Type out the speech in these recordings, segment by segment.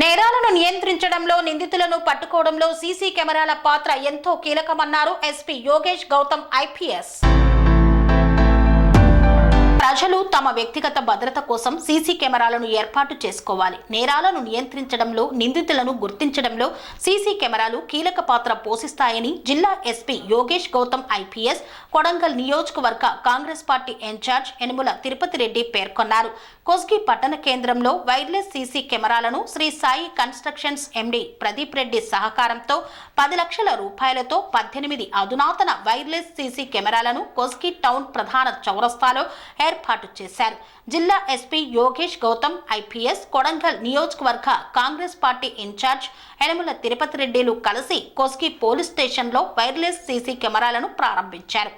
నేరాలను నియంత్రించడంలో నిందితులను పట్టుకోవడంలో సీసీ కెమెరాల పాత్ర ఎంతో కీలకమన్నారు ఎస్పీ యోగేష్ గౌతమ్ ఐపీఎస్. ప్రజలు తమ వ్యక్తిగత భద్రత కోసం సీసీ కెమెరాలను ఏర్పాటు చేసుకోవాలి. నేరాలను నియంత్రించడంలో నిందితులను గుర్తించడంలో సీసీ కెమెరాలు కీలక పాత్ర పోషిస్తాయని జిల్లా ఎస్పీ యోగేష్ గౌతమ్ ఐపీఎస్ కొడంగల్ నియోజకవర్గ Congress party in charge Yanamala Tirupati Reddy పేర్కొన్నారు. కొస్గి పట్టణ కేంద్రంలో వైర్లెస్ సీసీ కెమెరాలను శ్రీ సాయి కన్స్ట్రక్షన్స్ ఎండి ప్రదీప్ రెడ్డి సహకారంతో పది లక్షల రూపాయలతో పద్దెనిమిది అధునాతన వైర్లెస్ సీసీ కెమెరాలను కొస్గి టౌన్ ప్రధాన చౌరస్తాలో ఏర్పాటు చేశారు. జిల్లా ఎస్పీ యోగేష్ గౌతమ్ ఐపీఎస్ కొడంగల్ నియోజకవర్గ Congress party in charge Yanamala Tirupati రెడ్డిలు కలిసి కోస్కి పోలీస్ స్టేషన్లో వైర్లెస్ సీసీ కెమెరాలను ప్రారంభించారు.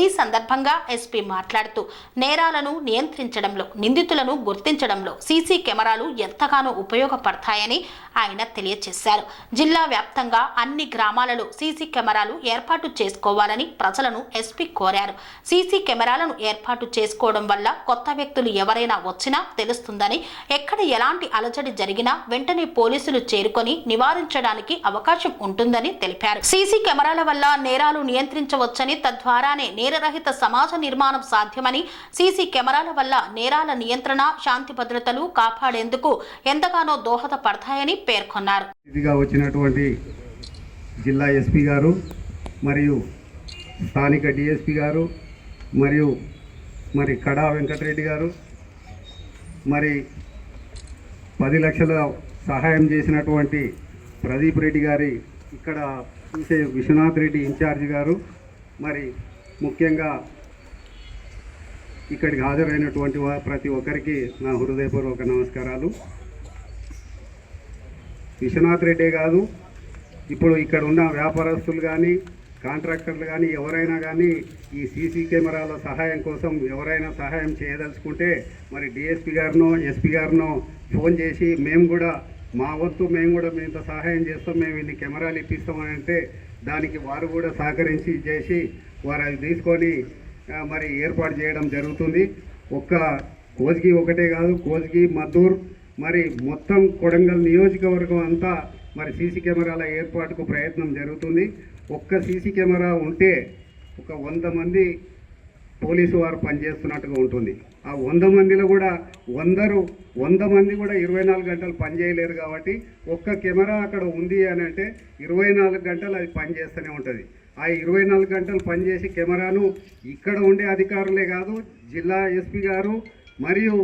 ఈ సందర్భంగా ఎస్పీ మాట్లాడుతూ నేరాలను నియంత్రించడంలో నిందితులను గుర్తించడంలో సీసీ కెమెరాలు ఎంతగానో ఉపయోగపడతాయని ఆయన తెలియజేశారు జిల్లా వ్యాప్తంగా అన్ని గ్రామాలలో సీసీ కెమెరాలు ఏర్పాటు చేసుకోవాలని ప్రజలను ఎస్పీ కోరారు. సీసీ కెమెరాలను ఏర్పాటు చేసుకోవడం వల్ల కొత్త వ్యక్తులు ఎవరైనా వచ్చినా తెలుస్తుందని ఎక్కడ ఎలాంటి అలజడి జరిగినా వెంటనే పోలీసులు చేరుకొని నివారించడానికి అవకాశం ఉంటుందని తెలిపారు. సీసీ కెమెరాల వల్ల నేరాలు నియంత్రించవచ్చని తద్వారానే నేరరహిత సమాజ నిర్మాణం సాధ్యమని సీసీ కెమెరాల వల్ల నేరాల నియంత్రణ శాంతి భద్రతలు కాపాడేందుకు ఎంతగానో దోహదపడతాయని పేర్కొన్నారు. ఇదిగా వచ్చినటువంటి జిల్లా ఎస్పీ గారు మరియు స్థానిక డిఎస్పి గారు మరియు మరి కడా వెంకటరెడ్డి గారు మరి పది లక్షల సహాయం చేసినటువంటి ప్రదీప్ రెడ్డి గారి ఇక్కడ చూసే విశ్వనాథ్ రెడ్డి ఇన్ఛార్జ్ గారు మరి ముఖ్యంగా ఇక్కడికి హాజరైనటువంటి ప్రతి ఒక్కరికి నా హృదయపూర్వక నమస్కారాలు. విశ్వనాథ్ రెడ్డే కాదు ఇప్పుడు ఇక్కడ ఉన్న వ్యాపారస్తులు కానీ కాంట్రాక్టర్లు కానీ ఎవరైనా కానీ ఈ సీసీ కెమెరాల సహాయం కోసం ఎవరైనా సహాయం చేయదలుచుకుంటే మరి డిఎస్పి గారినో ఎస్పీ గారినో ఫోన్ చేసి మేము కూడా మా వంతు మేము కూడా మేము ఇంత సహాయం చేస్తాం మేము ఇన్ని కెమెరాలు ఇప్పిస్తామని అంటే దానికి వారు కూడా సహకరించి చేసి వారు అది తీసుకొని మరి ఏర్పాటు చేయడం జరుగుతుంది. ఒక్క కోజ్కి ఒకటే కాదు కోజ్కి మద్దూర్ మరి మొత్తం కొడంగల్ నియోజకవర్గం అంతా మరి సీసీ కెమెరాల ఏర్పాటుకు ప్రయత్నం జరుగుతుంది. ఒక్క సీసీ కెమెరా ఉంటే ఒక వంద మంది పోలీసు వారు పనిచేస్తున్నట్టుగా ఉంటుంది. ఆ వంద మందిలో కూడా వందరు వంద మంది కూడా ఇరవై నాలుగు గంటలు పనిచేయలేరు కాబట్టి ఒక్క కెమెరా అక్కడ ఉంది అని అంటే ఇరవై నాలుగు గంటలు అది పనిచేస్తూనే ఉంటుంది. ఆ ఇరవై నాలుగు గంటలు పనిచేసి కెమెరాను ఇక్కడ ఉండే అధికారులే కాదు జిల్లా ఎస్పీ గారు మరియు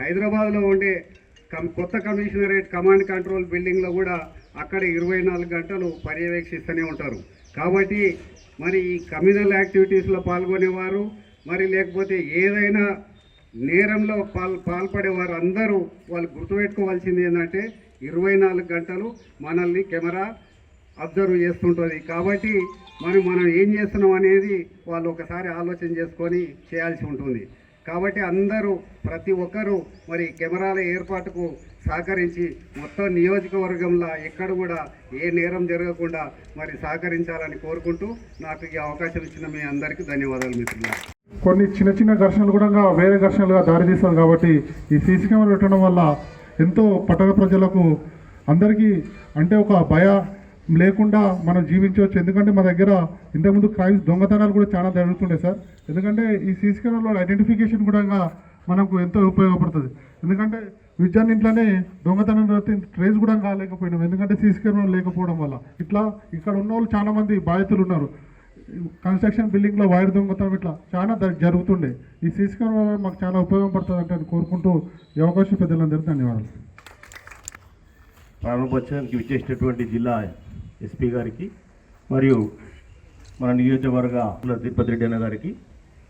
హైదరాబాద్లో ఉండే కం కొత్త కమిషనరేట్ కమాండ్ కంట్రోల్ బిల్డింగ్లో కూడా అక్కడ ఇరవై నాలుగు గంటలు పర్యవేక్షిస్తూనే ఉంటారు. కాబట్టి మరి ఈ కమ్యూనల్ యాక్టివిటీస్లో పాల్గొనేవారు మరి లేకపోతే ఏదైనా నేరంలో పాల్ పాల్పడే వారందరూ వాళ్ళు గుర్తుపెట్టుకోవాల్సింది ఏంటంటే ఇరవై నాలుగు గంటలు మనల్ని కెమెరా అబ్జర్వ్ చేస్తుంటుంది. కాబట్టి మరి మనం ఏం చేస్తున్నాం అనేది వాళ్ళు ఒకసారి ఆలోచన చేసుకొని చేయాల్సి ఉంటుంది. కాబట్టి అందరూ ప్రతి ఒక్కరూ మరి కెమెరాల ఏర్పాటుకు సహకరించి మొత్తం నియోజకవర్గంలో ఎక్కడ కూడా ఏ నేరం జరగకుండా మరి సహకరించాలని కోరుకుంటూ నాకు ఈ అవకాశం ఇచ్చిన మీ అందరికీ ధన్యవాదాలు మిత్రులు కొన్ని చిన్న చిన్న ఘర్షణలు కూడా వేరే ఘర్షణలుగా దారితీస్తుంది కాబట్టి ఈ సీసీ కెమెరా పెట్టడం వల్ల ఎంతో పట్టణ ప్రజలకు అందరికీ అంటే ఒక భయ లేకుండా మనం జీవించవచ్చు. ఎందుకంటే మా దగ్గర ఇంతకుముందు క్రైమ్స్ దొంగతనాలు కూడా చాలా జరుగుతుండే సార్. ఎందుకంటే ఈ సీసీ కెమెరాలో ఐడెంటిఫికేషన్ కూడా మనకు ఎంతో ఉపయోగపడుతుంది. ఎందుకంటే విద్యాన్ని ఇంట్లోనే దొంగతనం జరిగితే ట్రేస్ కూడా కాలేకపోయినాం ఎందుకంటే సీసీ కెమెరా లేకపోవడం వల్ల. ఇట్లా ఇక్కడ ఉన్న వాళ్ళు చాలామంది బాధితులు ఉన్నారు. కన్స్ట్రక్షన్ బిల్డింగ్లో వైర్ దొంగతనం ఇట్లా చాలా జరుగుతుండే. ఈ సీసీ కెమెరా వల్ల మాకు చాలా ఉపయోగపడుతుంది అంటే కోరుకుంటూ ఈ అవకాశం పెద్దలందరికీ ధన్యవాదాలు. ప్రారంభోత్సవానికి విచ్చేసినటువంటి జిల్లా ఎస్పీ గారికి మరియు మన నియోజకవర్గ తిరుపతి రెడ్డి అన్న గారికి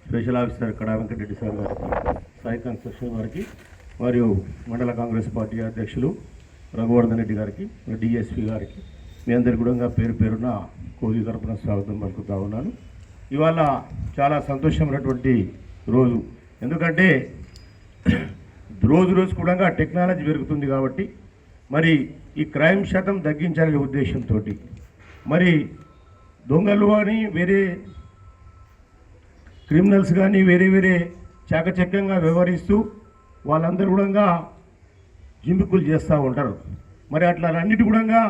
స్పెషల్ ఆఫీసర్ కడా వెంకటరెడ్డి సార్ గారికి సాయి కన్స్ట్రక్షన్ గారికి మరియు మండల కాంగ్రెస్ పార్టీ అధ్యక్షులు రఘువర్ధన్ రెడ్డి గారికి డిఎస్పీ గారికి మీ అందరి కూడా పేరు పేరున కోగి తరపున స్వాగతం పలుకుతా ఉన్నాను. ఇవాళ చాలా సంతోషమైనటువంటి రోజు. ఎందుకంటే రోజు రోజు కూడా టెక్నాలజీ పెరుగుతుంది కాబట్టి మరి ఈ క్రైమ్ శాతం తగ్గించాలనే ఉద్దేశంతో మరి దొంగలు కానీ వేరే క్రిమినల్స్ కానీ వేరే వేరే చాకచక్యంగా వ్యవహరిస్తూ వాళ్ళందరూ కూడా జింపుకులు చేస్తూ ఉంటారు. మరి అట్లా అన్నిటి కూడా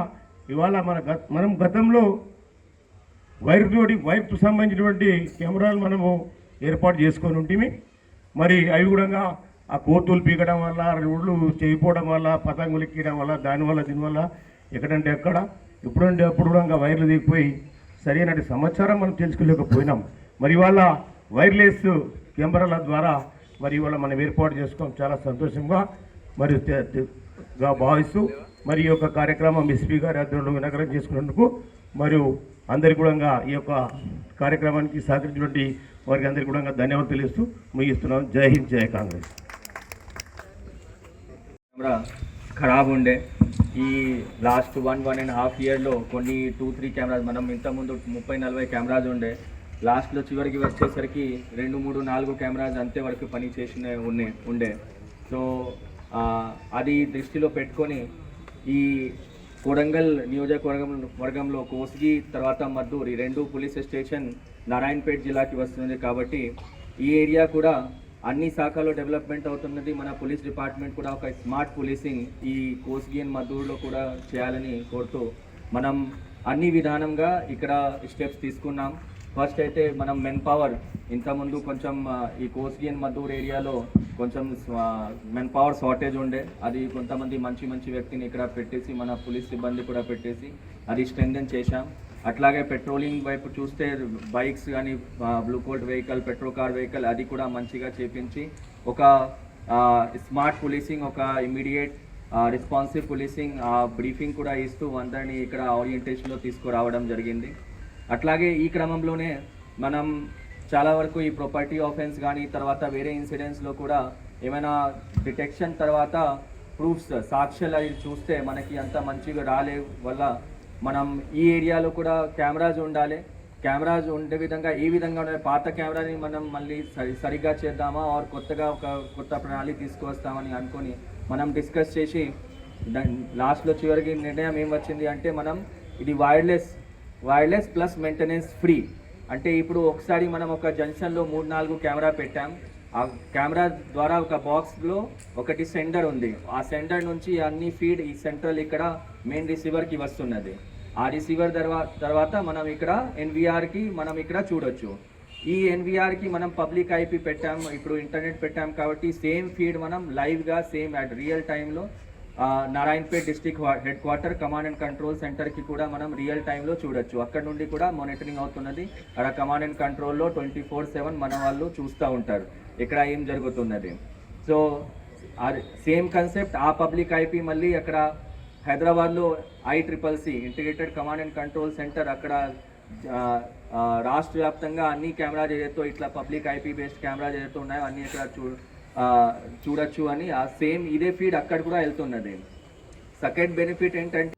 ఇవాళ మన గత మనం గతంలో వైర్ తోటి వైర్కు సంబంధించినటువంటి కెమెరాలు మనము ఏర్పాటు చేసుకొని ఉంటిమి. మరి అవి కూడా ఆ కోతులు పీకడం వల్ల రోడ్లు చేయిపోవడం వల్ల పతంగులు ఎక్కడం వల్ల దానివల్ల దీనివల్ల ఎక్కడంటే ఎక్కడ ఇప్పుడంటే అప్పుడు కూడా వైర్లు దిగిపోయి సరైన సమాచారం మనం తెలుసుకోలేకపోయినాం. మరి ఇవాళ వైర్లెస్ కెమెరాల ద్వారా మరి ఇవాళ మనం ఏర్పాటు చేసుకోవడం చాలా సంతోషంగా మరి గా భావిస్తూ మరి ఈ యొక్క కార్యక్రమం ఎస్పీ గారి ఆధ్వర్యంలో వినగరం చేసుకున్నందుకు మరియు అందరి కూడా ఈ యొక్క కార్యక్రమానికి సహకరించినటువంటి వారికి అందరికీ కూడా ధన్యవాదాలు తెలుస్తూ ముగిస్తున్నాం. జై హింద్ జై కాంగ్రెస్. కెమెరా ఖరాబ్ ఉండే. ఈ last one one and half ఇయర్లో కొన్ని టూ త్రీ కెమెరాస్ మనం ఇంతకుముందు ముప్పై నలభై కెమెరాస్ ఉండే. లాస్ట్లో చివరికి వచ్చేసరికి రెండు మూడు నాలుగు కెమెరాస్ అంతే వరకు పని చేసిన ఉన్నాయి ఉండే. సో అది దృష్టిలో పెట్టుకొని ఈ కొడంగల్ నియోజకవర్గం వర్గంలో కోస్గి తర్వాత మద్దూరు ఈ రెండు పోలీస్ స్టేషన్ నారాయణపేట్ జిల్లాకి వస్తుంది కాబట్టి ఈ ఏరియా కూడా అన్ని శాఖల్లో డెవలప్మెంట్ అవుతున్నది. మన పోలీస్ డిపార్ట్మెంట్ కూడా ఒక స్మార్ట్ పోలీసింగ్ ఈ కోసిగి అండ్ మద్దూరులో కూడా చేయాలని కోరుతూ మనం అన్ని విధానంగా ఇక్కడ స్టెప్స్ తీసుకున్నాం. ఫస్ట్ అయితే మనం మెన్ పవర్ ఇంతకుముందు కొంచెం ఈ కోస్గి అండ్ మద్దూరు ఏరియాలో కొంచెం మెన్ పవర్ షార్టేజ్ ఉండే. అది కొంతమంది మంచి మంచి వ్యక్తిని ఇక్కడ పెట్టేసి మన పోలీస్ సిబ్బంది కూడా పెట్టేసి అది స్ట్రెంథెన్ చేశాం. అట్లాగే పెట్రోలింగ్ వైపు చూస్తే బైక్స్ కానీ blue colt vehicle petrol car vehicle అది కూడా మంచిగా చేపించి ఒక స్మార్ట్ పోలీసింగ్ ఒక ఇమీడియట్ రెస్పాన్సివ్ పోలీసింగ్ బ్రీఫింగ్ కూడా ఇస్తూ అందరినీ ఇక్కడ ఓరియంటేషన్లో తీసుకురావడం జరిగింది. అట్లాగే ఈ క్రమంలోనే మనం చాలా వరకు ఈ ప్రాపర్టీ ఆఫెన్స్ కానీ తర్వాత వేరే ఇన్సిడెంట్స్లో కూడా ఏమైనా డిటెక్షన్ తర్వాత ప్రూఫ్స్ సాక్ష్యాలు అవి చూస్తే మనకి అంత మంచిగా రాలే వల్ల మనం ఈ ఏరియాలో కూడా కెమెరాస్ ఉండాలి. కెమెరాస్ ఉండే విధంగా ఏ విధంగా ఉండాలి పాత కెమెరాని మనం మళ్ళీ సరి సరిగ్గా చేద్దామా? ఆర్ కొత్తగా ఒక కొత్త ప్రణాళిక తీసుకువస్తామని అనుకొని మనం డిస్కస్ చేసి లాస్ట్లో చివరికి నిర్ణయం ఏం వచ్చింది అంటే మనం ఇది wireless wireless plus maintenance free అంటే ఇప్పుడు ఒకసారి మనం ఒక జంక్షన్లో మూడు నాలుగు కెమెరా పెట్టాం. ఆ కెమెరా ద్వారా ఒక బాక్స్లో ఒకటి సెంటర్ ఉంది. ఆ సెంటర్ నుంచి అన్ని ఫీడ్ ఈ సెంట్రల్ ఇక్కడ మెయిన్ రిసీవర్కి వస్తున్నది. ఆ రిసీవర్ తర్వాత మనం ఇక్కడ ఎన్విఆర్కి మనం ఇక్కడ చూడొచ్చు. ఈ ఎన్విఆర్కి మనం పబ్లిక్ ఐపీ పెట్టాం. ఇప్పుడు ఇంటర్నెట్ పెట్టాం కాబట్టి సేమ్ ఫీడ్ మనం లైవ్గా సేమ్ అట్ రియల్ టైంలో Narayanpet district head quarter command and control సెంటర్కి కూడా మనం రియల్ టైంలో చూడొచ్చు. అక్కడ నుండి కూడా మానిటరింగ్ అవుతున్నది. అక్కడ కమాండ్ అండ్ కంట్రోల్లో ట్వంటీ ఫోర్ సెవెన్ మన వాళ్ళు చూస్తూ ఉంటారు. ఇక్కడ ఏం జరుగుతున్నది? సో సేమ్ కన్సెప్ట్ ఆ పబ్లిక్ ఐపీ మళ్ళీ అక్కడ హైదరాబాద్లో I triple C integrated command and control centre అక్కడ రాష్ట్ర వ్యాప్తంగా అన్ని కెమెరాస్ ఏదైతే ఇట్లా పబ్లిక్ ఐపీ బేస్డ్ కెమెరాస్ ఏదైతే ఉన్నాయో అన్ని ఇక్కడ చూ చూడొచ్చు అని ఆ సేమ్ ఇదే ఫీడ్ అక్కడ కూడా వెళ్తున్నది. సెకండ్ బెనిఫిట్ ఏంటంటే